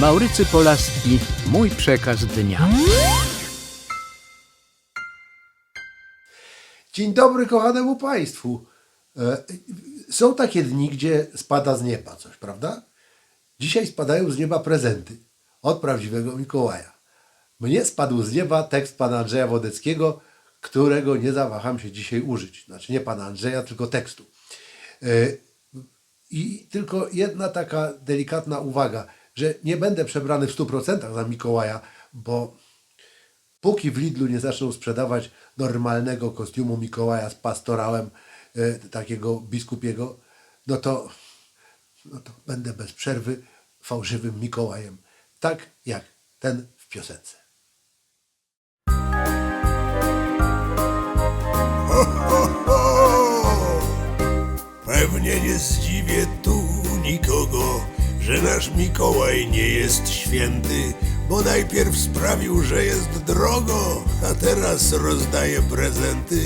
Maurycy Polaski, mój przekaz dnia. Dzień dobry kochanemu Państwu. E, Są takie dni, gdzie spada z nieba coś, prawda? Dzisiaj spadają z nieba prezenty od prawdziwego Mikołaja. Mnie spadł z nieba tekst pana Andrzeja Wodeckiego, którego nie zawaham się dzisiaj użyć. Znaczy nie pana Andrzeja, tylko tekstu. E, I tylko jedna taka delikatna uwaga, że nie będę przebrany w 100% za Mikołaja, bo póki w Lidlu nie zaczną sprzedawać normalnego kostiumu Mikołaja z pastorałem e, takiego biskupiego, no to, no to będę bez przerwy fałszywym Mikołajem. Tak jak ten w piosence. Pewnie nie zdziwię tu nikogo, że nasz Mikołaj nie jest święty, bo najpierw sprawił, że jest drogo, a teraz rozdaje prezenty.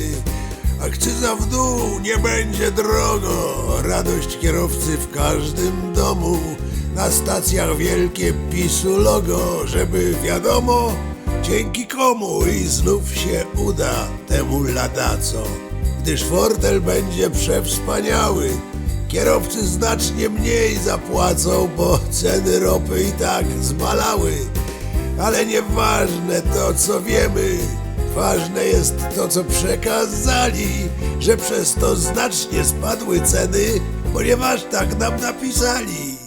Akcyza w dół nie będzie drogo, radość kierowcy w każdym domu. Na stacjach wielkie PiSu logo, żeby wiadomo, dzięki komu i znów się uda temu ladaco gdyż fortel będzie przewspaniały. Kierowcy znacznie mniej zapłacą, bo ceny ropy i tak zmalały. Ale nieważne to, co wiemy, ważne jest to, co przekazali, że przez to znacznie spadły ceny, ponieważ tak nam napisali.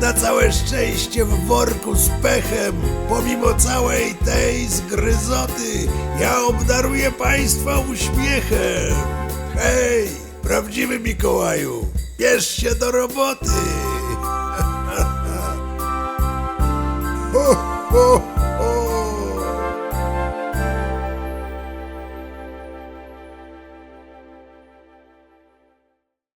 Na całe szczęście w worku z pechem, pomimo całej tej zgryzoty, ja obdaruję państwa uśmiechem. Hej, prawdziwy Mikołaju, bierz się do roboty! ho, ho,